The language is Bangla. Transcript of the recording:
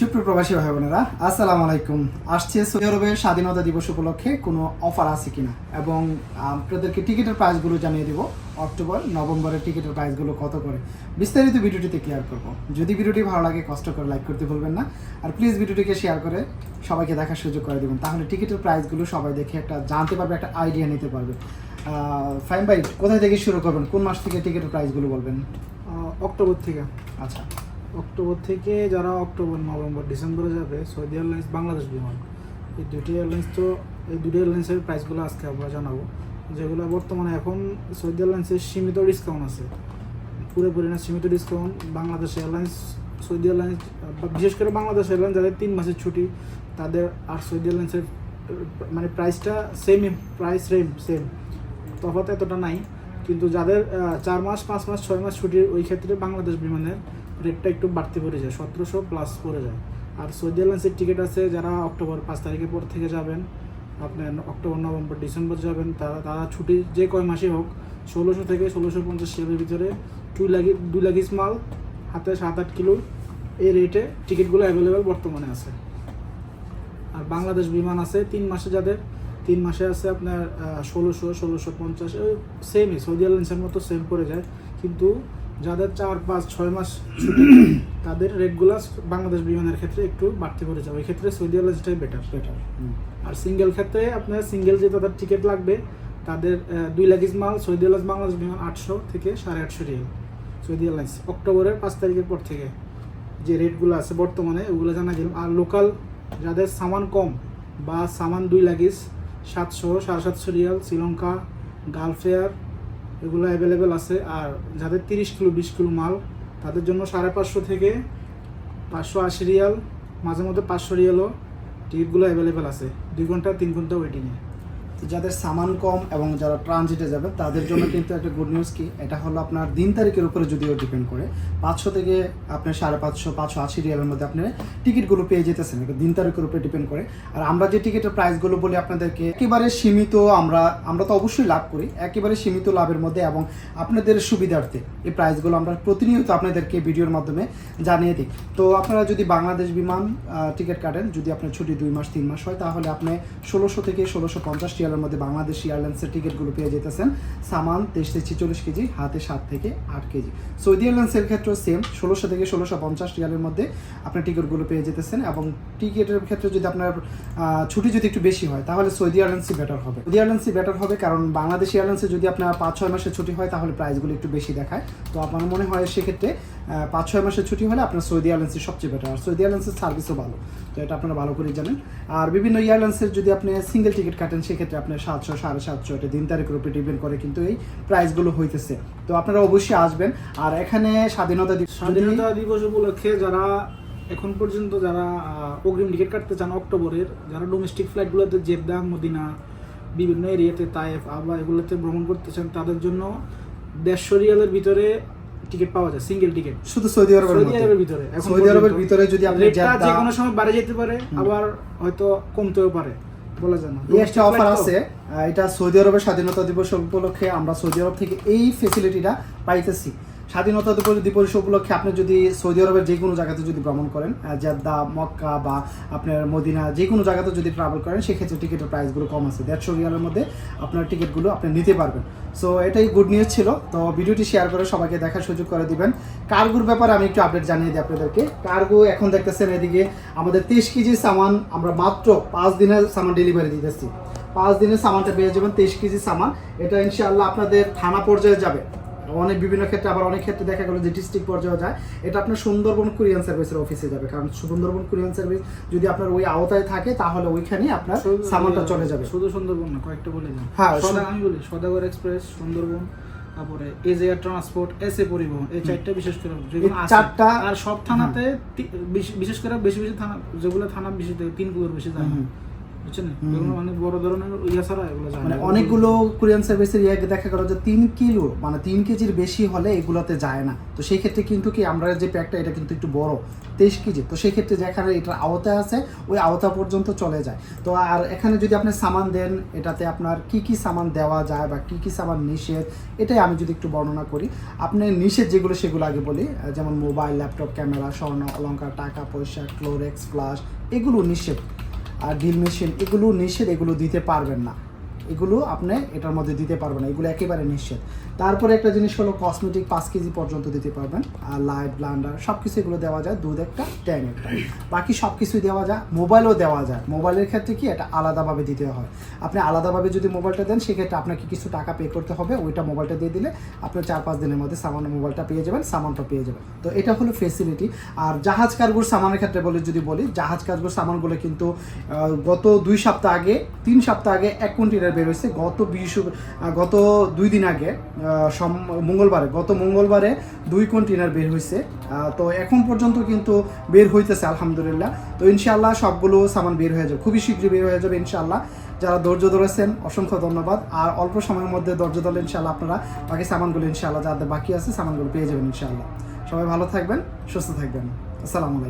সুপ্রিয় প্রবাসী ভাই বোনেরা আসসালামু আলাইকুম। আসছে সৌদি আরবের স্বাধীনতা দিবস উপলক্ষে কোনো অফার আছে কিনা? এবং আপনাদেরকে টিকিটের প্রাইসগুলো জানিয়ে দেব। অক্টোবর নভেম্বরের টিকিটের প্রাইসগুলো কত করে? বিস্তারিত ভিডিওটিতে ক্লিয়ার করব। যদি ভিডিওটি ভালো লাগে কষ্ট করে লাইক করতে ভুলবেন না। আর প্লিজ ভিডিওটিকে শেয়ার করে সবাইকে দেখার সুযোগ করে দেবেন। তাহলে টিকিটের প্রাইসগুলো সবাই দেখে একটা জানতে পারবে একটা আইডিয়া নিতে পারবে। ফাইন ভাই কোথায় থেকে শুরু করবেন? কোন মাস থেকে টিকিটের প্রাইসগুলো বলবেন? অক্টোবর থেকে। আচ্ছা। অক্টোবর থেকে যারা অক্টোবর, নভেম্বর, ডিসেম্বরে যাবে, সৌদি এয়ারলাইন্স, বাংলাদেশ বিমান। এই দুটি এয়ারলাইন্স তো, এই দুটি এয়ারলাইন্সের প্রাইসগুলো আজকে আমরা জানাব। যেগুলো বর্তমানে এখন সৌদি এয়ারলাইন্সের সীমিত ডিসকাউন্ট আছে। পুরোপুরি না, সীমিত discount Bangladesh airlines, Saudi airlines, বা বিশেষ করে বাংলাদেশ এয়ারলাইন্স যাদের তিন মাসের ছুটি, তাদের আর সৌদি এয়ারলাইন্সের মানে প্রাইসটা সেম প্রাইস সেম সেম তফাৎ এতটা নাই। কিন্তু যাদের চার মাস, পাঁচ মাস, ছয় মাস ছুটির ওই ক্ষেত্রে বাংলাদেশ বিমানের রেটটা একটু বাড়তে পড়ে যায়, সতেরোশো প্লাস পড়ে যায়। আর সৌদি এয়ারলাইন্সের টিকিট আছে যারা অক্টোবর পাঁচ তারিখের পর থেকে যাবেন, আপনার অক্টোবর, নভেম্বর, ডিসেম্বর যাবেন, তারা তারা ছুটি যে কয় মাসে হোক, ষোলোশো থেকে ষোলোশো পঞ্চাশ সেলের ভিতরে দুই লাগি, দুই লাগিস মাল, হাতে সাত আট কিলো এই রেটে টিকিটগুলো অ্যাভেলেবেল বর্তমানে আছে। আর বাংলাদেশ বিমান আছে তিন মাসে যাদের তিন মাসে আছে আপনার ষোলোশো ষোলোশো পঞ্চাশ সেমই সৌদি এয়ারলাইন্সের মতো সেম পড়ে যায়। কিন্তু যাদের চার পাঁচ ছয় মাস ছুটি তাদের রেটগুলো বাংলাদেশ বিমানের ক্ষেত্রে একটু বাড়তি পড়ে ওই ক্ষেত্রে সৌদি এয়ারলাইন্সটাই বেটার বেটার আর সিঙ্গেল ক্ষেত্রে আপনার সিঙ্গেল যে তাদের টিকিট লাগবে তাদের দুই লাগেজ মাল সৌদি এয়ারলাইন্স বাংলাদেশ বিমান আটশো থেকে সাড়ে আটশো রিয়াল। সৌদি এয়ারলাইন্স অক্টোবরের পাঁচ তারিখের পর থেকে যে রেটগুলো আছে বর্তমানে ওগুলো জানা গেল। আর লোকাল যাদের সামান কম বা সামান দুই লাগেজ সাতশো, সাড়ে সাতশো রিয়াল, শ্রীলঙ্কা গার্লফেয়ার এগুলো অ্যাভেলেবেল আছে। আর যাদের তিরিশ কিলো, বিশ কিলো মাল, তাদের জন্য সাড়ে পাঁচশো থেকে পাঁচশো আশি রিয়াল মাঝে মধ্যে পাঁচশো রিয়ালও টিকিটগুলো অ্যাভেলেবেল আছে। দুই ঘণ্টা, তিন ঘণ্টা ওয়েটিংয়ে যাদের সামান কম এবং যারা ট্রানজিটে যাবে তাদের জন্য কিন্তু একটা গুড নিউজ কি? এটা হলো আপনার দিন তারিখের উপরে যদিও ডিপেন্ড করে পাঁচশো থেকে আপনার সাড়ে পাঁচশো পাঁচশো আশি রিয়ালের মধ্যে আপনি টিকিটগুলো পেয়ে যেতেছেন এটা দিন তারিখের উপরে ডিপেন্ড করে। আর আমরা যে টিকিটের প্রাইসগুলো বলি আপনাদেরকে একেবারে সীমিত আমরা আমরা তো অবশ্যই লাভ করি একেবারে সীমিত লাভের মধ্যে এবং আপনাদের সুবিধার্থে এই প্রাইসগুলো আমরা প্রতিনিয়ত আপনাদেরকে ভিডিওর মাধ্যমে জানিয়ে দিই। তো আপনারা যদি বাংলাদেশ বিমান টিকিট কাটেন যদি আপনার ছুটি দুই মাস তিন মাস হয় তাহলে আপনি ষোলোশো থেকে ষোলোশো পঞ্চাশ রিয়ালের মধ্যে বাংলাদেশ এয়ারলাইন্সের টিকিটগুলো পেয়ে যেতেছেন। সামান তেইশ থেকে কেজি, হাতে সাত থেকে আট কেজি। সৌদি এয়ারলাইন্সের ক্ষেত্রেও সেম ষোলোশো থেকে ষোলোশো পঞ্চাশ রিয়ালের মধ্যে আপনার টিকিটগুলো পেয়ে যেতেছেন এবং টিকিটের ক্ষেত্রে যদি আপনার ছুটি যদি একটু বেশি হয়, তাহলে সৌদি এয়ারলাইন্সই বেটার হবে। সৌদি এয়ারলাইন্সই বেটার হবে কারণ বাংলাদেশ এয়ারলাইন্সে যদি আপনার পাঁচ, ছয় মাসের ছুটি হয়, তাহলে প্রাইসগুলো একটু বেশি দেখায়। তো আমার মনে হয় সেক্ষেত্রে পাঁচ, ছয় মাসের ছুটি হলে আপনার সৌদি এয়ারলাইন্সই সবচেয়ে বেটার আর সৌদি এয়ারলাইন্সের সার্ভিসও ভালো। তো এটা আপনারা ভালো করে জানেন। আর বিভিন্ন এয়ারলাইন্সের যদি আপনি সিঙ্গেল টিকিট কাটেন, সেক্ষেত্রে আপনার সাতশো সাড়ে সাতশো এটা দিন তারিখের উপরে ডিপেন্ড করে কিন্তু এই প্রাইসগুলো হইতেছে। তো আপনারা অবশ্যই আসবেন। আর এখানে স্বাধীনতা দিবস স্বাধীনতা দিবস উপলক্ষে যারা এখন পর্যন্ত যারা অগ্রিম টিকিট কাটতে চান অক্টোবরের যারা ডোমেস্টিক ফ্লাইটগুলোতে জেদ্দা মদিনা বিভিন্ন এরিয়াতে তাইফ আবা এগুলোতে ভ্রমণ করতে চান তাদের জন্য দেড়শো রিয়ালের ভিতরে টিকিট পাওয়া যায় সিঙ্গেল টিকিট শুধু সৌদি আরবের সৌদি আরবের ভিতরে সৌদি আরবের ভিতরে যদি আপনি যে কোনো সময় বাড়ে যেতে পারে আবার হয়তো কমতেও পারে। বলা যায় না। এই একটা অফার আছে। এটা সৌদি আরবের স্বাধীনতা দিবস উপলক্ষে আমরা সৌদি আরব থেকে এই ফেসিলিটিটা পাইতেছি। স্বাধীনতা দিবস উপলক্ষে আপনি যদি সৌদি আরবের যে কোনো জায়গাতে যদি ভ্রমণ করেন জেদ্দা, মক্কা বা আপনার মদিনা যে কোনো জায়গাতে যদি ট্রাভেল করেন, সেক্ষেত্রে টিকিটের প্রাইসগুলো কম আছে। দেড়শো রিয়ালের মধ্যে আপনার টিকিটগুলো আপনি নিতে পারবেন। সো এটাই গুড নিউজ ছিল। তো ভিডিওটি শেয়ার করে সবাইকে দেখার সুযোগ করে দিবেন। কার্গোর ব্যাপারে আমি একটু আপডেট জানিয়ে দিই আপনাদেরকে। কার্গো এখন দেখতেছেন এদিকে আমাদের তেইশ কেজি সামান, আমরা মাত্র পাঁচ দিনের সামান ডেলিভারি দিতেছি। পাঁচ দিনের সামানটা পেয়ে যাবেন তেইশ কেজি সামান। এটা ইনশাআল্লাহ আপনাদের থানা পর্যায়ে যাবে। অনেক বিভিন্ন ক্ষেত্রে আবার অনেক ক্ষেত্রে দেখা গেলো যে ডিস্ট্রিক্ট পর্যায়ে যায়। এটা আপনার সুন্দরবন কুরিয়ান সার্ভিসের অফিসে যাবে। কারণ সুন্দরবন কুরিয়ান সার্ভিস যদি আপনার ওই আওতায় থাকে তাহলে ওইখানেই আপনার সামানটা চলে যাবে। শুধু সুন্দরবন না কয়েকটা বলে দিন হ্যাঁ, আমি বলি সদাগর এক্সপ্রেস সুন্দরবন তারপরে age air transport S A Paribahan এই চারটা বিশেষ করে যেগুলো চারটা- আর সব থানাতে বিশেষ করে বেশি বেশি থানা যেগুলো থানা বেশি তিন কুয়োর বেশি হুম। বুঝছেন। মানে বড় ধরনের ইয়া ছাড়া এগুলো মানে অনেকগুলো কুরিয়ান সার্ভিসের ইয়ে দেখা গেল যে তিন কিলো মানে তিন কেজির বেশি হলে এগুলোতে যায় না। তো সেই ক্ষেত্রে কিন্তু কি আমরা যে প্যাকটা এটা কিন্তু একটু বড় তেইশ কেজি। তো সেই ক্ষেত্রে যেখানে এটার আওতায় আছে ওই আওতা পর্যন্ত চলে যায়। তো আর এখানে যদি আপনি সামান দেন এটাতে আপনার কি কি সামান দেওয়া যায় বা কি কি সামান নিষেধ এটাই আমি যদি একটু বর্ণনা করি। আপনি নিষেধ যেগুলো সেগুলো আগে বলি। যেমন মোবাইল ল্যাপটপ ক্যামেরা স্বর্ণ অলঙ্কার টাকা পয়সা ক্লোরেক্স ফ্লাশ এগুলো নিষেধ। আর ড্রিল মেশিন এগুলো নিষেধ এগুলো দিতে পারবেন না। এগুলো আপনি এটার মধ্যে দিতে পারবেন এগুলো একেবারে নিশ্চিত। তারপরে একটা জিনিস হলো কসমেটিক পাঁচ কেজি পর্যন্ত দিতে পারবেন, আর লাইট ব্লান্ডার সব কিছু এগুলো দেওয়া যায়, দুধ একটা ট্যাং একটা। বাকি সব কিছুই দেওয়া যায় মোবাইলও দেওয়া যায়। মোবাইলের ক্ষেত্রে কি এটা আলাদাভাবে দিতে হয়। আপনি আলাদাভাবে যদি মোবাইলটা দেন, সেক্ষেত্রে আপনাকে কিছু টাকা পে করতে হবে, ওইটা মোবাইলটা দিয়ে দিলে আপনি চার পাঁচ দিনের মধ্যে সামান মোবাইলটা পেয়ে যাবেন, সামানটা পেয়ে যাবেন। তো এটা হলো ফেসিলিটি আর জাহাজ কার্গোর সামানের ক্ষেত্রে বলে, যদি বলি, জাহাজ কার্গোর সামানগুলো কিন্তু গত দুই সপ্তাহ আগে, তিন সপ্তাহ আগে এক কন্টেনার বের হয়েছে গত বিশ গত দুই দিন আগে সোম- মঙ্গলবারে, গত মঙ্গলবারে দুই কন্টেনার বের হয়েছে। তো এখন পর্যন্ত কিন্তু বের হইতেছে, আলহামদুলিল্লাহ। তো ইনশাআল্লাহ সবগুলো সামান বের হয়ে যাবে। খুবই শীঘ্রই বের হয়ে যাবে ইনশাআল্লাহ। যারা ধৈর্য ধরেছেন, অসংখ্য ধন্যবাদ। আর অল্প সময়ের মধ্যে ধৈর্য ধরলে ইনশাআল্লাহ আপনারা বাকি সামানগুলো ইনশাআল্লাহ যাদের বাকি আছে, সামানগুলো পেয়ে যাবেন ইনশাআল্লাহ। সবাই ভালো থাকবেন, সুস্থ থাকবেন। আসসালামু আলাইকুম।